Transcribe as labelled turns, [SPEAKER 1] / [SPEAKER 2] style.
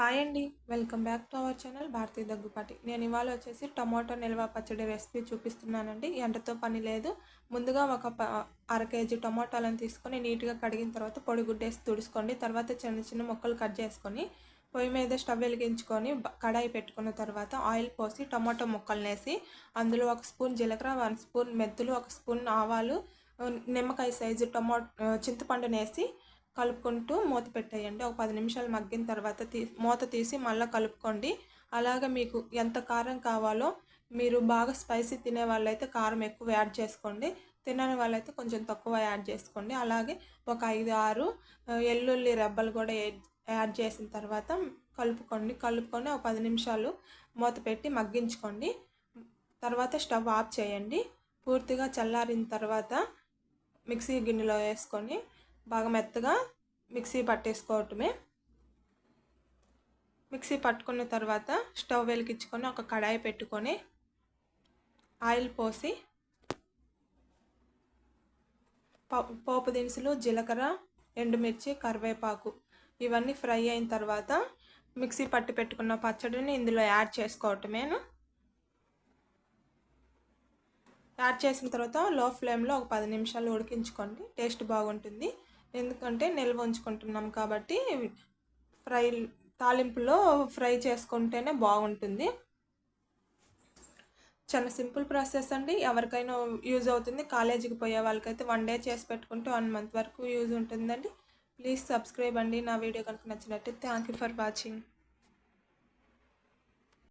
[SPEAKER 1] Hi అండి. Welcome back to our channel Bharatiya Daggupati. నేను ఇవాళ వచ్చేసి టమాటో నిల్వ పచ్చడి రెసిపీ చూపిస్తున్నానండి. ఎండతో పని లేదు. ముందుగా ఒక ప అర కేజీ టమాటాలను తీసుకొని నీట్గా కడిగిన తర్వాత పొడి గుడ్డేసి తుడుచుకోండి. తర్వాత చిన్న చిన్న ముక్కలు కట్ చేసుకొని పొయ్యి మీద స్టవ్ వెలిగించుకొని కడాయి పెట్టుకున్న తర్వాత ఆయిల్ పోసి టమాటో ముక్కలు వేసి అందులో ఒక స్పూన్ జీలకర్ర వన్ స్పూన్ మెంతులు ఒక స్పూన్ ఆవాలు నిమ్మకాయ సైజు టమాటో చింతపండునేసి కలుపుకుంటూ మూత పెట్టేయండి. ఒక పది నిమిషాలు మగ్గిన తర్వాత తీ మూత తీసి మళ్ళీ కలుపుకోండి. అలాగే మీకు ఎంత కారం కావాలో మీరు బాగా స్పైసీ తినే వాళ్ళైతే కారం ఎక్కువ యాడ్ చేసుకోండి. తినని వాళ్ళైతే కొంచెం తక్కువ యాడ్ చేసుకోండి. అలాగే ఒక ఐదు ఆరు ఎల్లుల్లి రెబ్బలు కూడా యాడ్- యాడ్ చేసిన తర్వాత కలుపుకోండి. కలుపుకొని ఒక పది నిమిషాలు మూత పెట్టి మగ్గించుకోండి. తర్వాత స్టవ్ ఆఫ్ చేయండి. పూర్తిగా చల్లారిన తర్వాత మిక్సీ గిన్నెలో వేసుకొని బాగా మెత్తగా మిక్సీ పట్టేసుకోవటమే. మిక్సీ పట్టుకున్న తర్వాత స్టవ్ వెలిగించుకొని ఒక కడాయి పెట్టుకొని ఆయిల్ పోసి పోపు దినుసులు జీలకర్ర ఎండుమిర్చి కరివేపాకు ఇవన్నీ ఫ్రై అయిన తర్వాత మిక్సీ పట్టి పెట్టుకున్న పచ్చడిని ఇందులో యాడ్ చేసుకోవటమేను. యాడ్ చేసిన తర్వాత లో ఫ్లేమ్లో ఒక పది నిమిషాలు ఉడికించుకోండి. టేస్ట్ బాగుంటుంది. ఎందుకంటే నిల్వ ఉంచుకుంటున్నాం కాబట్టి ఫ్రై తాలింపులో ఫ్రై చేసుకుంటేనే బాగుంటుంది. చాలా సింపుల్ ప్రాసెస్ అండి. ఎవరికైనా యూజ్ అవుతుంది. కాలేజీకి పోయే వాళ్ళకైతే వన్ డే చేసి పెట్టుకుంటే వన్ మంత్ వరకు యూజ్ ఉంటుందండి. ప్లీజ్ సబ్స్క్రైబ్ అండి. నా వీడియో కనుక నచ్చినట్టు థ్యాంక్ యూ ఫర్ వాచింగ్.